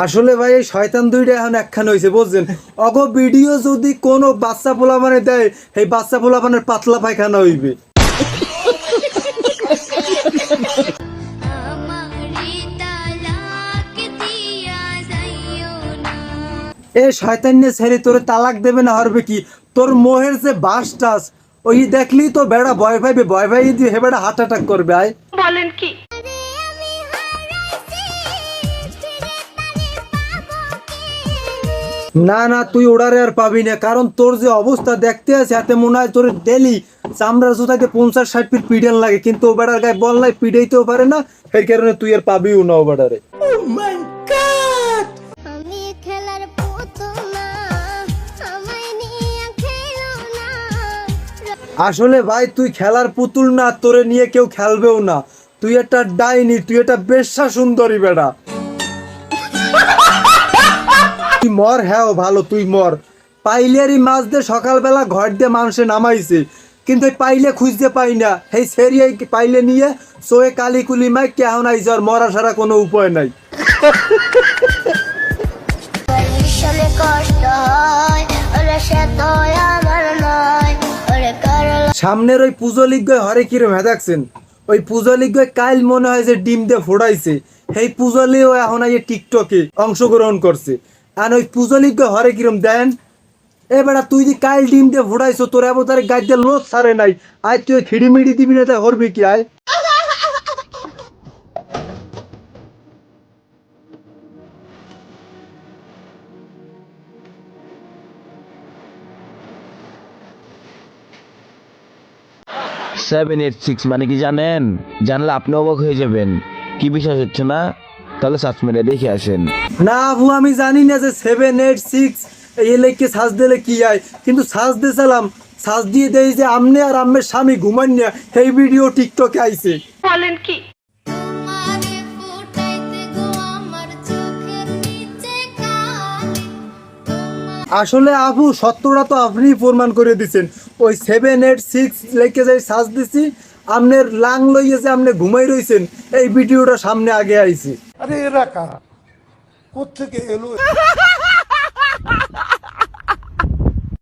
আসলে ভাই, এই শয়তান দুইটা এখন একখান হয়েছে বুঝছেন? অগ ভিডিও যদি কোনো বাচ্চা পোলা মানে দেয় এই বাচ্চা মানে পাতলা পায়খানা হইবে। এ শয়তান নিয়ে ছেড়ে, তোরে তালাক দেবে না, হরবে কি? তোর মোহের যে বাস টাস ওই দেখলি তো বেড়া ভয় পাইবে, ভয় পাই হে বেড়া হার্ট অ্যাটাক করবে, আয়। আরে আমি না না তুই ওড়ারে আর পাবি না। কারণ তোর যে অবস্থা দেখতে আছে হাতে মনে হয় তোর ডেলি চামড়া জুতাতে পঞ্চাশ ষাট ফিট পিডেন লাগে। কিন্তু ও বেড়ার গায়ে বল নাই পিডেইতেও পারে না। সেই কারণে তুই আর পাবিও না ও বেড়ারে। আমি খেলার পুতুল না আমায় নিয়ে খেলো না। আসলে ভাই তুই খেলার পুতুল না তোরে নিয়ে কেউ খেলবেও না। তুই একটা ডাইনি তুই একটা বেশ্যা সুন্দরী বেড়া। মর হ্যাঁ ভালো তুই মর। পাইলেরই মাছ দিয়ে সকালবেলা ঘর দিয়ে মানুষে নামাইছে কিন্তু এই পাইলে খুঁজতে পাই না। এই সেরিয়ে পাইলে নিয়ে সোয়ে কালি কুলি মাই কেহন আইছে আর মরা সারা কোনো উপায় নাই। সামনের ওই পুজো লিগ্গ হরে কিরম হেদাকছেন ওই পুজো লিগ্গ কাইল মনে হয় যে ডিম দিয়ে ফোড়াইছে। সেই পুজলিও এখন আইয়ে টিকটকে অংশগ্রহণ করছে। আর ওই পুজো হরে কিরম দেন? এ বেটা তুই দি কাইল ডিম দিয়ে ফোড়াইছো তোর অবতারে গাছ দিয়ে লোক সারে নাই। আয়, তুই খিড়িমিড়ি দিবি না তাই হরবি কি? আয়। সেভেন এইট সিক্স মানে কি জানেন? জানলে আপনি অবাক হয়ে যাবেন। কি বিশ্বাস হচ্ছে না? তাহলে সার্চ মেরে দেখে আসেন। না আবু আমি জানি না যে সেভেন এইট সিক্স এই লেখকে সাজ দিলে কি হয় কিন্তু সাজ দিয়েছিলাম। সাজ দিয়ে দেই যে আমনে আর আম্মের স্বামী ঘুমান না এই ভিডিও টিকটকে আইছে। আমার কালি। তোমার আসলে আবু সত্যটা তো আপনি প্রমাণ করে দিচ্ছেন ওই সেভেন এইট সিক্স লেখে যাই সাজ দিছি আপনার লাং লইয়েছে আপনি ঘুমাই রইছেন এই ভিডিওটা সামনে আগে আইছে। আরে এরা কারা কোথেকে এলো?